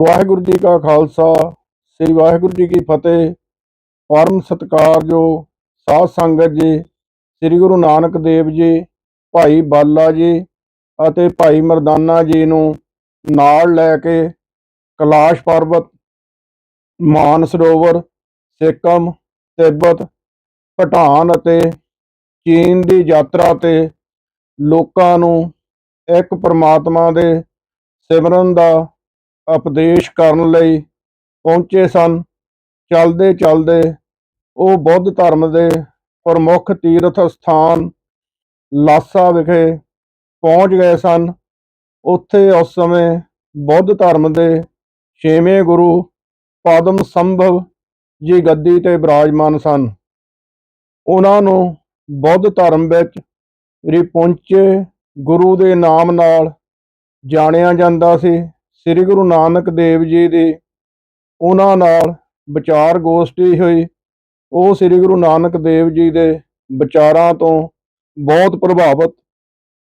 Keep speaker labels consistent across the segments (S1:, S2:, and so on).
S1: ਵਾਹਿਗੁਰੂ ਜੀ ਕਾ ਖਾਲਸਾ, ਸ੍ਰੀ ਵਾਹਿਗੁਰੂ ਜੀ ਕੀ ਫਤਿਹ। ਪਰਮ ਸਤਿਕਾਰਯੋਗ ਸਾਧ ਸੰਗਤ ਜੀ, ਸ੍ਰੀ ਗੁਰੂ ਨਾਨਕ ਦੇਵ ਜੀ, ਭਾਈ ਬਾਲਾ ਜੀ ਅਤੇ ਭਾਈ ਮਰਦਾਨਾ ਜੀ ਨੂੰ ਨਾਲ ਲੈ ਕੇ ਕੈਲਾਸ਼ ਪਰਬਤ, ਮਾਨ ਸਰੋਵਰ, ਸਿੱਕਮ, ਤਿੱਬਤ, ਭੂਟਾਨ ਅਤੇ ਚੀਨ ਦੀ ਯਾਤਰਾ ਤੇ ਲੋਕਾਂ ਨੂੰ ਇੱਕ ਪਰਮਾਤਮਾ ਦੇ ਸਿਮਰਨ ਦਾ ਉਪਦੇਸ਼ ਕਰਨ ਲਈ ਪਹੁੰਚੇ ਸਨ। ਚਲਦੇ ਚਲਦੇ ਉਹ ਬੁੱਧ ਧਰਮ ਦੇ ਪ੍ਰਮੁੱਖ ਤੀਰਥ ਸਥਾਨ ਲਾਸਾ ਵਿਖੇ ਪਹੁੰਚ ਗਏ ਸਨ। ਉੱਥੇ ਉਸ ਸਮੇਂ ਬੁੱਧ ਧਰਮ ਦੇ ਛੇਵੇਂ ਗੁਰੂ ਪਦਮ ਸੰਭਵ ਜੀ ਗੱਦੀ ਤੇ ਬਿਰਾਜਮਾਨ ਸਨ। ਉਹਨਾਂ ਨੂੰ ਬੁੱਧ ਧਰਮ ਵਿੱਚ ਰਿਪੁੰਚੇ ਗੁਰੂ ਦੇ ਨਾਮ ਨਾਲ ਜਾਣਿਆ ਜਾਂਦਾ ਸੀ। ਸ੍ਰੀ ਗੁਰੂ ਨਾਨਕ ਦੇਵ ਜੀ ਦੀ ਉਹਨਾਂ ਨਾਲ ਵਿਚਾਰ ਗੋਸ਼ਟੀ ਹੋਈ। ਉਹ ਸ੍ਰੀ ਗੁਰੂ ਨਾਨਕ ਦੇਵ ਜੀ ਦੇ ਵਿਚਾਰਾਂ ਤੋਂ ਬਹੁਤ ਪ੍ਰਭਾਵਿਤ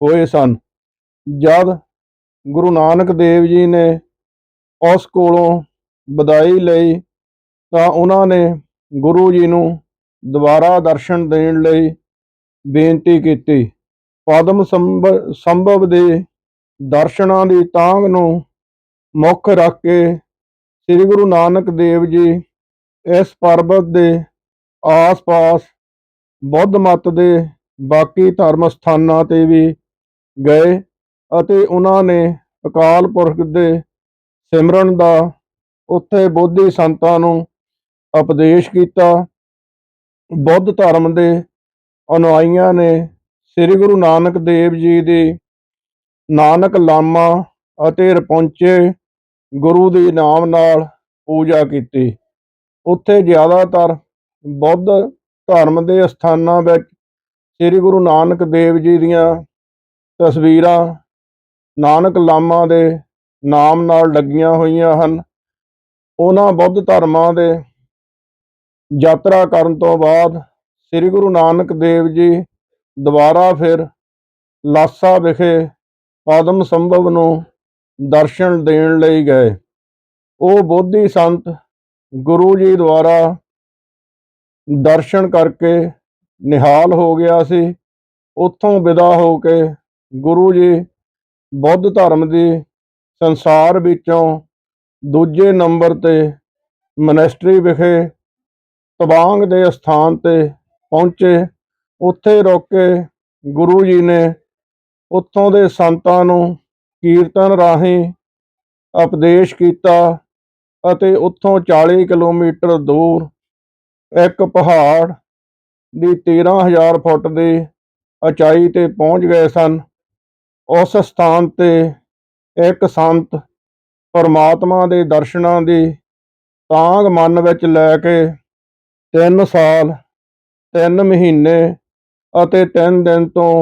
S1: ਹੋਏ ਸਨ। ਜਦ ਗੁਰੂ ਨਾਨਕ ਦੇਵ ਜੀ ਨੇ ਉਸ ਕੋਲੋਂ ਵਿਦਾਈ ਲਈ, ਤਾਂ ਉਹਨਾਂ ਨੇ ਗੁਰੂ ਜੀ ਨੂੰ ਦੁਬਾਰਾ ਦਰਸ਼ਨ ਦੇਣ ਲਈ ਬੇਨਤੀ ਕੀਤੀ। ਪਦਮ ਸੰਭ- ਸੰਭਵ ਦੇ ਦਰਸ਼ਨਾਂ ਦੀ ਤਾਂਗ ਨੂੰ ਮੁੱਖ ਰੱਖ ਕੇ ਸ੍ਰੀ ਗੁਰੂ ਨਾਨਕ ਦੇਵ ਜੀ ਇਸ ਪਰਬਤ ਦੇ ਆਸ-ਪਾਸ ਬੁੱਧ ਮਤ ਦੇ ਬਾਕੀ ਧਰਮ ਸਥਾਨਾਂ ਤੇ ਵੀ ਗਏ ਅਤੇ ਉਹਨਾਂ ਨੇ ਅਕਾਲ ਪੁਰਖ ਦੇ ਸਿਮਰਨ ਦਾ ਉੱਥੇ ਬੋਧੀ ਸੰਤਾਂ ਨੂੰ ਉਪਦੇਸ਼ ਕੀਤਾ। ਬੁੱਧ ਧਰਮ ਦੇ ਅਨੁਆਈਆਂ ਨੇ ਸ੍ਰੀ ਗੁਰੂ ਨਾਨਕ ਦੇਵ ਜੀ ਦੀ ਨਾਨਕ ਲਾਮਾ ਅਤੇ ਰਪੁੰਚੇ ਗੁਰੂ ਦੇ ਨਾਮ ਨਾਲ ਪੂਜਾ ਕੀਤੀ। ਉੱਥੇ ਜ਼ਿਆਦਾਤਰ ਬੁੱਧ ਧਰਮ ਦੇ ਸਥਾਨਾਂ ਵਿੱਚ ਸ੍ਰੀ ਗੁਰੂ ਨਾਨਕ ਦੇਵ ਜੀ ਦੀਆਂ ਤਸਵੀਰਾਂ ਨਾਨਕ ਲਾਮਾ ਦੇ ਨਾਮ ਨਾਲ ਲੱਗੀਆਂ ਹੋਈਆਂ ਹਨ। ਉਹਨਾਂ ਬੁੱਧ ਧਰਮਾਂ ਦੇ ਯਾਤਰਾ ਕਰਨ ਤੋਂ ਬਾਅਦ ਸ੍ਰੀ ਗੁਰੂ ਨਾਨਕ ਦੇਵ ਜੀ ਦੁਬਾਰਾ ਫਿਰ ਲਾਸਾ ਵਿਖੇ ਆਦਮ ਸੰਭਵ ਨੂੰ ਦਰਸ਼ਨ ਦੇਣ ਲਈ ਗਏ। ਉਹ ਬੋਧੀ ਸੰਤ ਗੁਰੂ ਜੀ ਦੁਆਰਾ ਦਰਸ਼ਨ ਕਰਕੇ ਨਿਹਾਲ ਹੋ ਗਿਆ ਸੀ। ਉੱਥੋਂ ਵਿਦਾ ਹੋ ਕੇ ਗੁਰੂ ਜੀ ਬੁੱਧ ਧਰਮ ਦੀ ਸੰਸਾਰ ਵਿੱਚੋਂ ਦੂਜੇ ਨੰਬਰ ਤੇ ਮਨਿਸਟਰੀ ਵਿਖੇ ਤਵਾਂਗ ਦੇ ਸਥਾਨ ਤੇ ਪਹੁੰਚੇ। ਉੱਥੇ ਰੁਕ ਕੇ ਗੁਰੂ ਜੀ ਨੇ ਉੱਥੋਂ ਦੇ ਸੰਤਾਂ ਨੂੰ ਕੀਰਤਨ ਰਾਹੀਂ ਉਪਦੇਸ਼ ਕੀਤਾ ਅਤੇ ਉੱਥੋਂ 40 ਕਿਲੋਮੀਟਰ ਦੂਰ ਇੱਕ ਪਹਾੜ ਦੀ 13000 ਫੁੱਟ ਦੀ ਉਚਾਈ ਤੇ ਪਹੁੰਚ ਗਏ ਸਨ। ਉਸ ਸਥਾਨ ਤੇ ਇੱਕ ਸੰਤ ਪਰਮਾਤਮਾ ਦੇ ਦਰਸ਼ਨਾਂ ਦੀ ਤਾਂਗ ਮਨ ਵਿੱਚ ਲੈ ਕੇ 3 ਸਾਲ 3 ਮਹੀਨੇ ਅਤੇ 3 ਦਿਨ ਤੋਂ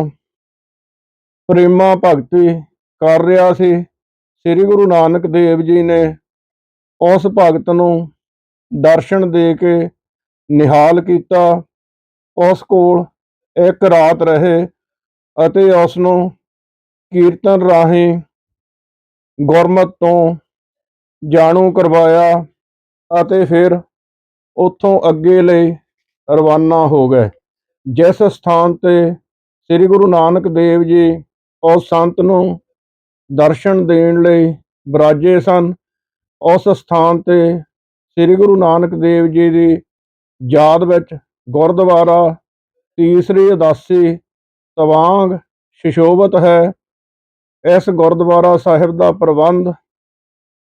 S1: ਪ੍ਰੇਮਾ ਭਗਤੀ ਕਰ ਰਿਹਾ ਸੀ। ਸ੍ਰੀ ਗੁਰੂ ਨਾਨਕ ਦੇਵ ਜੀ ਨੇ ਉਸ ਭਗਤ ਨੂੰ ਦਰਸ਼ਨ ਦੇ ਕੇ ਨਿਹਾਲ ਕੀਤਾ। ਉਸ ਕੋਲ ਇੱਕ ਰਾਤ ਰਹੇ ਅਤੇ ਉਸ ਨੂੰ ਕੀਰਤਨ ਰਾਹੀਂ ਗੁਰਮਤ ਤੋਂ ਜਾਣੂ ਕਰਵਾਇਆ ਅਤੇ ਫਿਰ ਉੱਥੋਂ ਅੱਗੇ ਲਈ ਰਵਾਨਾ ਹੋ ਗਏ। ਜਿਸ ਸਥਾਨ ਤੇ ਸ੍ਰੀ ਗੁਰੂ ਨਾਨਕ ਦੇਵ ਜੀ ਉਸ ਸੰਤ ਨੂੰ ਦਰਸ਼ਨ ਦੇਣ ਲਈ ਬਰਾਜੇ ਸਨ। ਉਸ ਸਥਾਨ ਤੇ ਸ੍ਰੀ ਗੁਰੂ ਨਾਨਕ ਦੇਵ ਜੀ ਦੀ ਯਾਦ ਵਿੱਚ ਗੁਰਦੁਆਰਾ ਤੀਸਰੀ ਉਦਾਸੀ ਤਵਾਂਗ ਸ਼ਿਸ਼ੋਭਤ ਹੈ। ਇਸ ਗੁਰਦੁਆਰਾ ਸਾਹਿਬ ਦਾ ਪ੍ਰਬੰਧ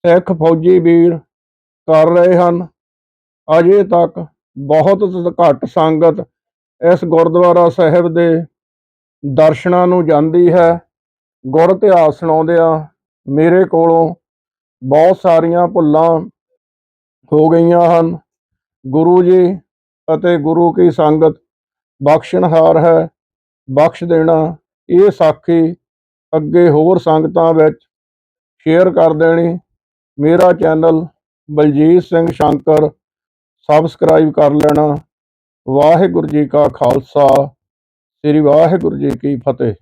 S1: ਸਿੱਖ ਫੌਜੀ ਵੀਰ ਕਰ ਰਹੇ ਹਨ। ਅਜੇ ਤੱਕ ਬਹੁਤ ਘੱਟ ਸੰਗਤ ਇਸ ਗੁਰਦੁਆਰਾ ਸਾਹਿਬ ਦੇ ਦਰਸ਼ਨਾਂ ਨੂੰ ਜਾਂਦੀ ਹੈ। ਗੁਰ ਇਤਿਹਾਸ ਸੁਣਾਉਂਦਿਆਂ ਮੇਰੇ ਕੋਲੋਂ ਬਹੁਤ ਸਾਰੀਆਂ ਭੁੱਲਾਂ ਹੋ ਗਈਆਂ ਹਨ। ਗੁਰੂ ਜੀ ਅਤੇ ਗੁਰੂ ਕੀ ਸੰਗਤ ਬਖਸ਼ਣਹਾਰ ਹੈ, ਬਖਸ਼ ਦੇਣਾ। ਇਹ ਸਾਖੀ ਅੱਗੇ ਹੋਰ ਸੰਗਤਾਂ ਵਿੱਚ ਸ਼ੇਅਰ ਕਰ ਦੇਣੀ। ਮੇਰਾ ਚੈਨਲ ਬਲਜੀਤ ਸਿੰਘ ਸ਼ੰਕਰ ਸਬਸਕ੍ਰਾਈਬ ਕਰ ਲੈਣਾ। ਵਾਹਿਗੁਰੂ ਜੀ ਕਾ ਖਾਲਸਾ, ਸ੍ਰੀ ਵਾਹਿਗੁਰੂ ਜੀ ਕੀ ਫਤਿਹ।